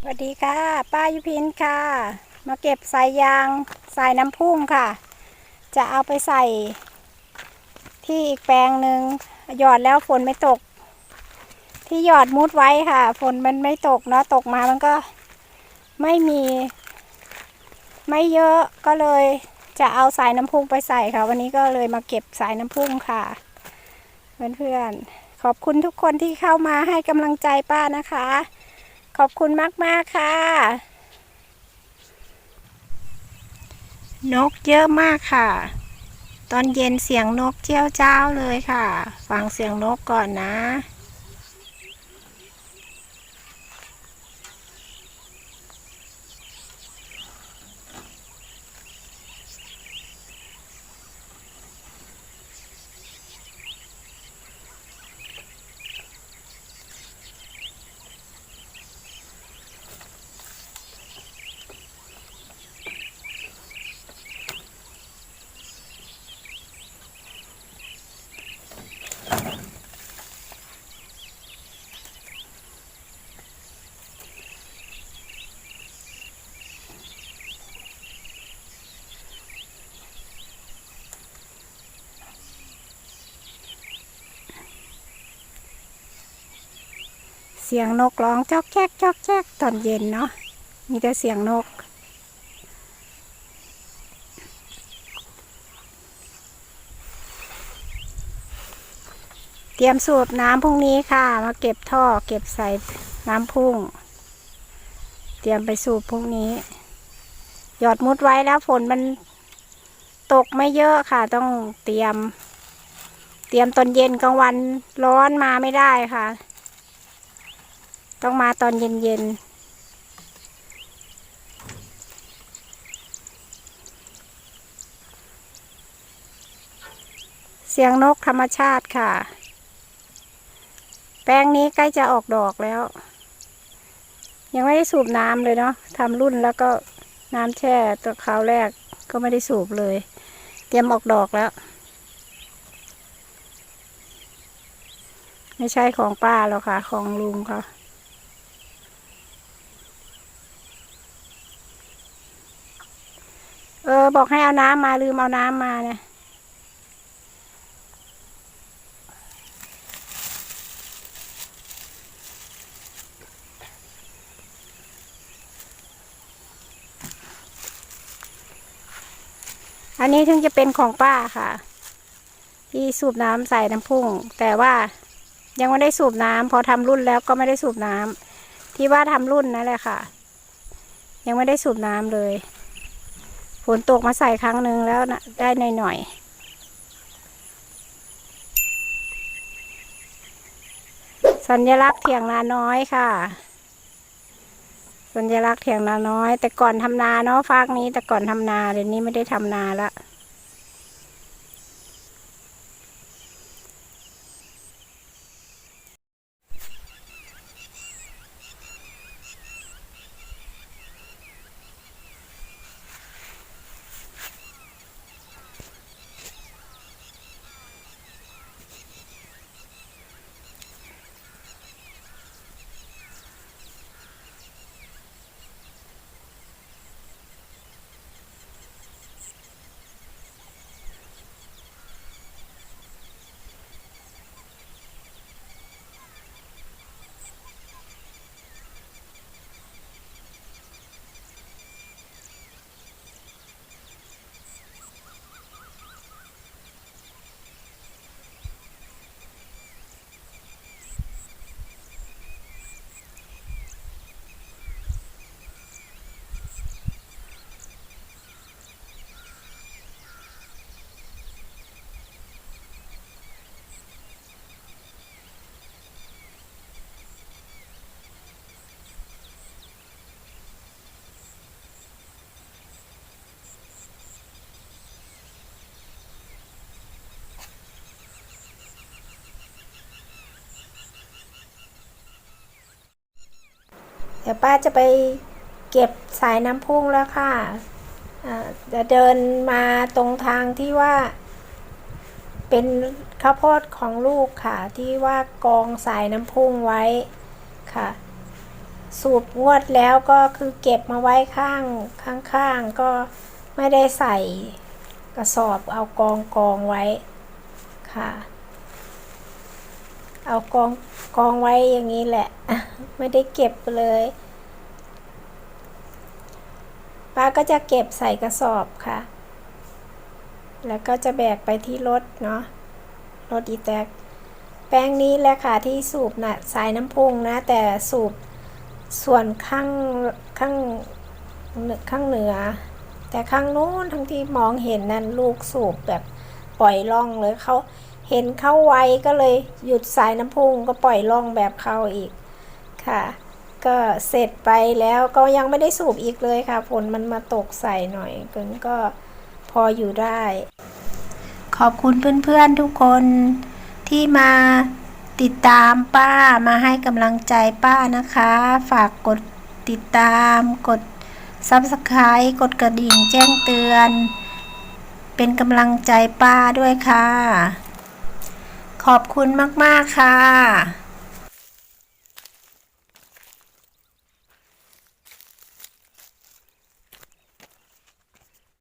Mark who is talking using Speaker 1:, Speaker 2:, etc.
Speaker 1: สวัสดีค่ะ ป้ายุพินค่ะ มาเก็บสายยางสายน้ำพุ่งค่ะ จะเอาไปใส่ ที่อีกแปลงหนึ่งหยอดแล้วฝนไม่ตก ที่หยอดมุดไว้ค่ะ ฝนมันไม่ตกเนาะตกมามันก็ไม่มี ไม่เยอะก็เลยจะเอาสายน้ำพุ่งไปใส่ค่ะ วันนี้ก็เลยมาเก็บสายน้ำพุ่งค่ะ เพื่อนๆขอบคุณทุกคนที่เข้ามาให้กำลังใจป้านะคะ ขอบคุณมาก ๆ ค่ะ นกเยอะมากค่ะ ตอนเย็นเสียงนกเจ้าเจ้าเลยค่ะ ฟังเสียงนกก่อนนะ เสียงนกร้องจอกแจ๊กจอกแจ๊กตอนเย็นเนาะมีแต่เสียงนก เตรียมสูบน้ำพรุ่งนี้ค่ะ มาเก็บท่อเก็บใส่น้ำพุ่ง เตรียมไปสูบพรุ่งนี้ หยอดมุดไว้แล้วฝนมันตกไม่เยอะค่ะ ต้องเตรียม เตรียมตอนเย็นกลางวันร้อนมาไม่ได้ค่ะ ต้องมาตอนเย็นๆเสียงนกธรรมชาติค่ะ แป้งนี้ใกล้จะออกดอกแล้ว ยังไม่ได้สูบน้ำเลยเนาะทำรุ่นแล้วก็น้ำแช่ตัวคราวแรกก็ไม่ได้สูบเลย เตรียมออกดอกแล้ว ไม่ใช่ของป้าหรอกค่ะ ของลุงค่ะ เออ บอกให้เอาน้ำมาลืมเอาน้ำมาเนี่ยอันนี้ถึงจะเป็นของป้าค่ะ ที่สูบน้ำใส่น้ำพุ่ง แต่ว่ายังไม่ได้สูบน้ำพอทำรุ่นแล้วก็ไม่ได้สูบน้ำที่ว่าทำรุ่นนั่นแหละค่ะ ยังไม่ได้สูบน้ำเลย ฝนตกมาใส่ครั้งหนึ่งแล้วนะได้หน่อยหน่อยๆสัญลักษณ์เถียงนาน้อยค่ะ สัญลักษณ์เถียงนาน้อย แต่ก่อนทำนาเนาะฟากนี้แต่ก่อนทำนาเดี๋ยวนี้ไม่ได้ทำนาละ ดี๋ยวป้าจะไปเก็บสายน้ำพุ่งแล้วค่ะจะเดินมาตรงทางที่ว่า เป็นข้าวโพดของลูกค่ะ ที่ว่ากองสายน้ำพุ่งไว้ค่ะ สูบงวดแล้วก็คือเก็บมาไว้ข้างข้างๆก็ไม่ได้ใส่กระสอบเอากองกองไว้ค่ะ เอากองกองไว้อย่างนี้แหละ ไม่ได้เก็บเลยป้าก็จะเก็บใส่กระสอบค่ะ แล้วก็จะแบกไปที่รถเนาะ รถอีแตก แป้งนี้แหละค่ะที่สูบนะสายน้ำพุงนะ แต่สูบส่วนข้างข้างข้างเหนือ แต่ข้างนู้นทั้งที่มองเห็นนั่นลูกสูบแบบปล่อยล่องเลยเขา เห็นเข้าไวก็เลยหยุดสายน้ำพุงก็ปล่อยล่องแบบเข้าอีกค่ะ ก็เสร็จไปแล้วก็ยังไม่ได้สูบอีกเลยค่ะฝนมันมาตกใส่หน่อยเกินก็พออยู่ได้ ขอบคุณเพื่อนๆทุกคนที่มาติดตามป้ามาให้กำลังใจป้านะคะ ฝากกดติดตามกด Subscribe กดกระดิ่งแจ้งเตือน เป็นกำลังใจป้าด้วยค่ะ ขอบคุณมาก ๆ ค่ะ